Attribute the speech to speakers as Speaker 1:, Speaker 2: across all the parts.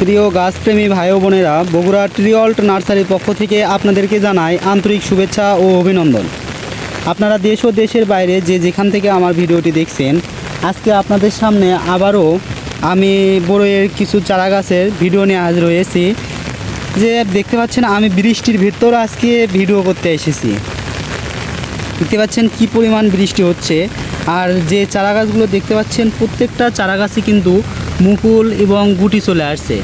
Speaker 1: প্রিয় গাছপ্রেমী ভাই বোনেরা, বগুড়া ট্রিঅল্ট নার্সারির পক্ষ থেকে আপনাদেরকে জানাই আন্তরিক শুভেচ্ছা ও অভিনন্দন। আপনারা দেশ ও দেশের বাইরে যে যেখান থেকে আমার ভিডিওটি দেখছেন, আজকে আপনাদের সামনে আবারও আমি বড়ইয়ের কিছু চারা গাছের ভিডিও নিয়ে হাজির হয়েছি। যে দেখতে পাচ্ছেন, আমি বৃষ্টির ভিতর আজকে ভিডিও করতে এসেছি। দেখতে পাচ্ছেন কি পরিমাণ বৃষ্টি হচ্ছে, আর যে চারা গাছগুলো দেখতে পাচ্ছেন, প্রত্যেকটা চারা গাছে কিন্তু মুকুল এবং গুটি চলে আসছে।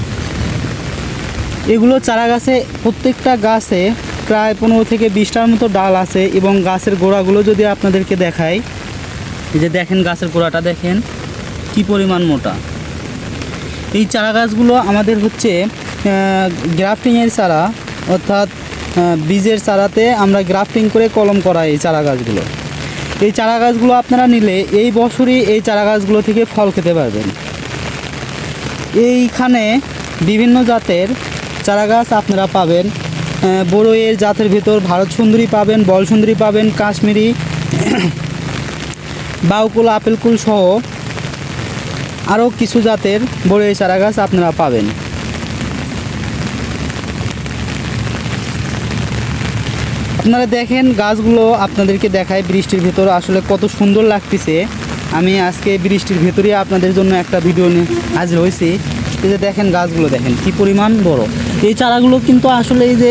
Speaker 1: এগুলো চারা গাছে প্রত্যেকটা গাছে প্রায় পনেরো থেকে বিশটার মতো ডাল আছে এবং গাছের গোড়াগুলো যদি আপনাদেরকে দেখাই যে দেখেন গাছের গোড়াটা, দেখেন কি পরিমাণ মোটা। এই চারা গাছগুলো আমাদের হচ্ছে গ্রাফটিংয়ের চারা, অর্থাৎ বীজের চারাতে আমরা গ্রাফটিং করে কলম করা এই চারা গাছগুলো এই চারা গাছগুলো আপনারা নিলে এই বছরই এই চারা গাছগুলো থেকে ফল খেতে পারবেন। এইখানে বিভিন্ন জাতের চারা গাছ আপনারা পাবেন। আহ, বড়ইয়ের জাতের ভিতর ভারত সুন্দরী পাবেন বল সুন্দরী পাবেন কাশ্মীরি বাউকুল আপেলকুল সহ আরও কিছু জাতের বড়ই চারা গাছ আপনারা পাবেন। আপনারা দেখেন গাছগুলো আপনাদেরকে দেখায় বৃষ্টির ভেতর আসলে কত সুন্দর লাগতেছে। আমি আজকে বৃষ্টির ভেতরে আপনাদের জন্য একটা ভিডিও নিয়ে হাজির হয়েছি। এই যে দেখেন গাছগুলো, দেখেন কি পরিমাণ বড়। এই চারাগুলো কিন্তু আসলে এই যে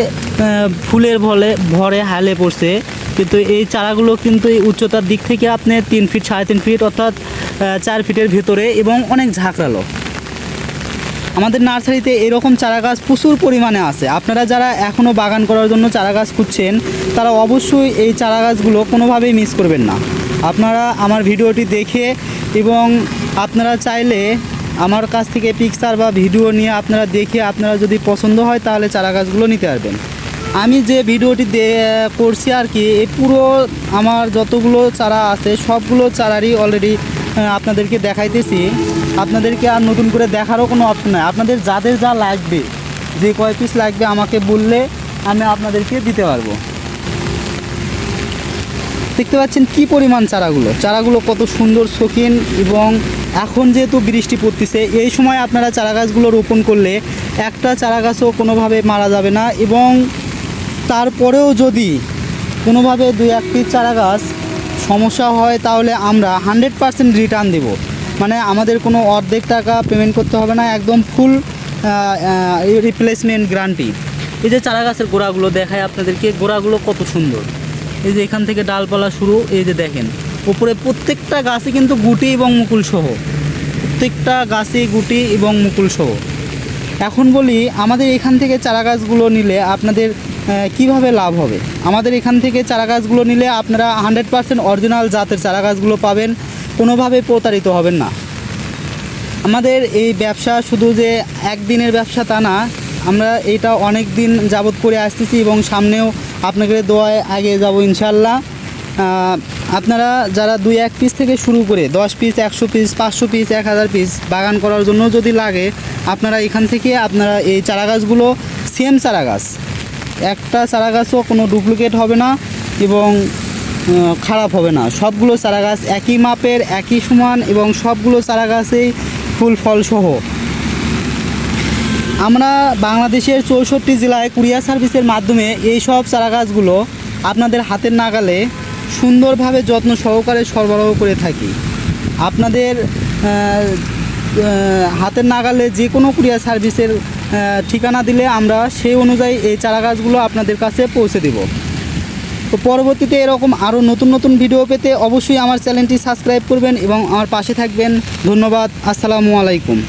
Speaker 1: ফুলের ভলে, ভরে হালে পড়ছে। কিন্তু এই চারাগুলো কিন্তু এই উচ্চতার দিক থেকে আপনি তিন ফিট, সাড়ে তিন ফিট অর্থাৎ চার ফিটের ভেতরে এবং অনেক ঝাঁকড়ালো। আমাদের নার্সারিতে এরকম চারা গাছ প্রচুর পরিমাণে আছে। আপনারা যারা এখনও বাগান করার জন্য চারা গাছ খুঁজছেন, তারা অবশ্যই এই চারা গাছগুলো কোনোভাবেই মিস করবেন না। আপনারা আমার ভিডিওটি দেখে এবং আপনারা চাইলে আমার কাছ থেকে পিকচার বা ভিডিও নিয়ে আপনারা দেখে আপনারা যদি পছন্দ হয় তাহলে চারা গাছগুলো নিতে পারবেন। আমি যে ভিডিওটি করছি আর কি এই পুরো আমার যতগুলো চারা আছে সবগুলো চারারই অলরেডি আপনাদেরকে দেখাইতেছি। আপনাদেরকে আর নতুন করে দেখারও কোনো অপশন নাই। আপনাদের যাদের যা লাগবে, যে কয় পিস লাগবে আমাকে বললে আমি আপনাদেরকে দিতে পারব। দেখতে পাচ্ছেন কি পরিমাণ চারাগুলো। চারাগুলো কত সুন্দর, শৌখিন এবং এখন যেহেতু বৃষ্টি পড়তেছে, এই সময় আপনারা চারা গাছগুলো রোপণ করলে একটা চারা গাছও কোনোভাবে মারা যাবে না এবং তারপরেও যদি কোনোভাবে দুই একটি চারা গাছ সমস্যা হয়, তাহলে আমরা হান্ড্রেড পারসেন্ট রিটার্ন দেবো। মানে আমাদের কোনো অর্ধেক টাকা পেমেন্ট করতে হবে না, একদম ফুল রিপ্লেসমেন্ট গ্যারান্টি এই যে চারা গাছের গোড়াগুলো দেখায় আপনাদেরকে, গোড়াগুলো কত সুন্দর। এই যে এখান থেকে ডালপালা শুরু, এই যে দেখেন, উপরে প্রত্যেকটা গাছে কিন্তু গুটি এবং মুকুল সহ। প্রত্যেকটা গাছে গুটি এবং মুকুল সহ। এখন বলি, আমাদের এখান থেকে চারা গাছগুলো নিলে আপনাদের কীভাবে লাভ হবে? আমাদের এখান থেকে চারা গাছগুলো নিলে আপনারা হান্ড্রেড পারসেন্ট অরিজিনাল জাতের চারা গাছগুলো পাবেন, কোনোভাবে প্রতারিত হবেন না। আমাদের এই ব্যবসা শুধু যে একদিনের ব্যবসা তা না আমরা এটা অনেক দিন যাবত করে আসতেছি এবং সামনেও আপনাদের দোয়ায় আগে যাব ইনশাল্লাহ আপনারা যারা দুই এক পিস থেকে শুরু করে দশ পিস একশো পিস পাঁচশো পিস এক হাজার পিস বাগান করার জন্য যদি লাগে, আপনারা এখান থেকে আপনারা এই চারা গাছগুলো সেম চারা গাছ একটা চারা গাছও কোনো ডুপ্লিকেট হবে না এবং খারাপ হবে না। সবগুলো চারা গাছ একই মাপের, একই সমান এবং সবগুলো চারা গাছেই ফুল ফল সহ আমরা বাংলাদেশের চৌষট্টি জেলায় কুরিয়ার সার্ভিসের মাধ্যমে এই সব চারা গাছগুলো আপনাদের হাতের নাগালে সুন্দরভাবে যত্ন সহকারে সরবরাহ করে থাকি। আপনাদের হাতের নাগালে যে কোনো কুরিয়ার সার্ভিসের ঠিকানা দিলে আমরা সেই অনুযায়ী এই চারা গাছগুলো আপনাদের কাছে পৌঁছে দেব। তো পরবর্তীতে এরকম আরও নতুন নতুন ভিডিও পেতে অবশ্যই আমার চ্যানেলটি সাবস্ক্রাইব করবেন এবং আমার পাশে থাকবেন। ধন্যবাদ। আসসালামু আলাইকুম।